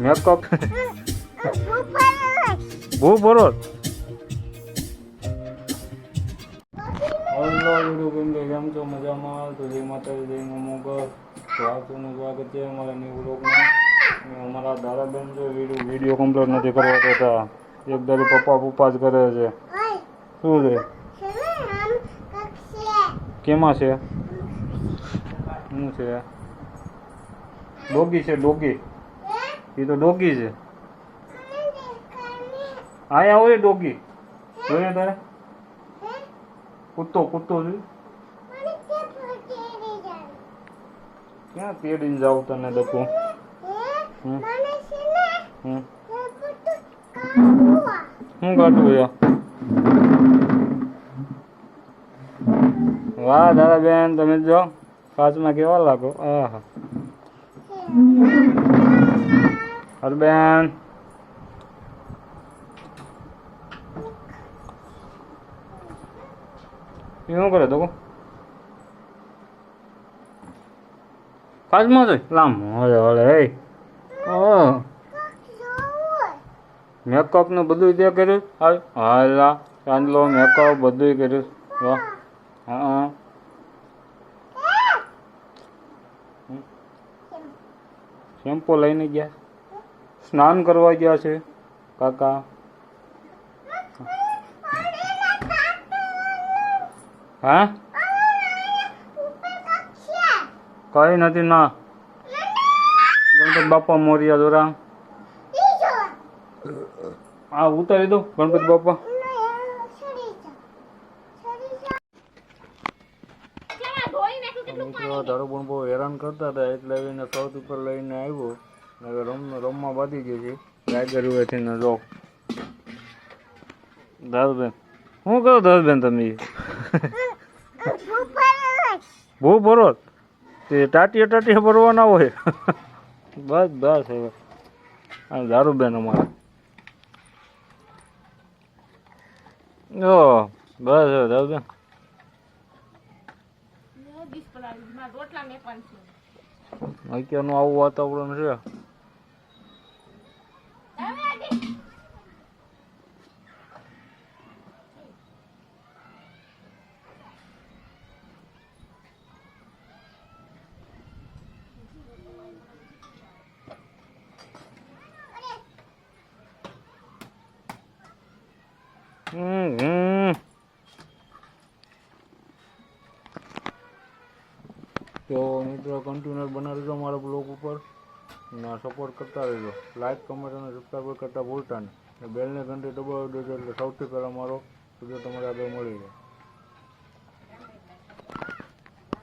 Makeup? બહુ બરો. Hello YouTube family કેમ છો? મજામાં? તો જય માતાજી જય અમુક તો આપનું સ્વાગત છે અમારા ન્યૂ બ્લોગમાં અને અમારા દાદાબેન છે વીડિયો વીડિયો કમ્પ્લીટ નથી કરવા દેતા. એક દાદી પપ્પા પપ્પા જ કરે છે. શું છે? કેમાં છે? શું છે? ડોગી છે ડોગી. એ તો ડોગી છે. અહીંયા હોય ડોગી જોઈએ તારે? કૂતો કૂતો છે ક્યાં તેડીને જાવ તને ડકો? હમ. હમ. શું કાઢું છે વાહ, દાદા બેન, તમે જો. કાચમાં કેવા લાગો? આહા. હર બેન એ શું કરે તો કાચમાં છે? લામ હળે હળે હે. ઓ મેકઅપ ને બધું તે કર્યું? હાલ હાલા ચાંદલો મેકઅપ બધું કર્યું. વાહ હા શેમ્પુ લઈને ગયા. સ્નાન કરવા ગયા છે કાકા. હા? કઈ નથી ના. ગણપતિ બાપા મોરિયા દોરા હા ઉતારી દો ગણપતિ બાપા. મિત્રો તારો પણ બહુ હેરાન કરતા હતા એટલે એને સૌથી ઉપર લઈને આવ્યો. હવે રમ રમવા બાંધી ગઈ છે. ટાઈગર વેથી ને જો. દાદુબેન શું કરો દાદુબેન તમે? બહુ ભરો? તે ટાટીએ ટાટીએ ભરવાના હોય. બસ બસ હવે. આ દારૂબેન અમારા. ઓ બસ હવે દાદુબેન અત્યારનું આવું વાતાવરણ છે. તો મિત્રો કન્ટિન્યુઅર બનાવી દો મારા બ્લોગ ઉપર. ના સપોર્ટ કરતા રહેજો. લાઇક કમેન્ટ અને સબસ્ક્રાઈબ કરતા ભૂલતા નહીં. બેલને ઘંટી દબાવી દેજો એટલે સૌથી પહેલાં મારો વીડિયો તમારે આગળ મળી જાય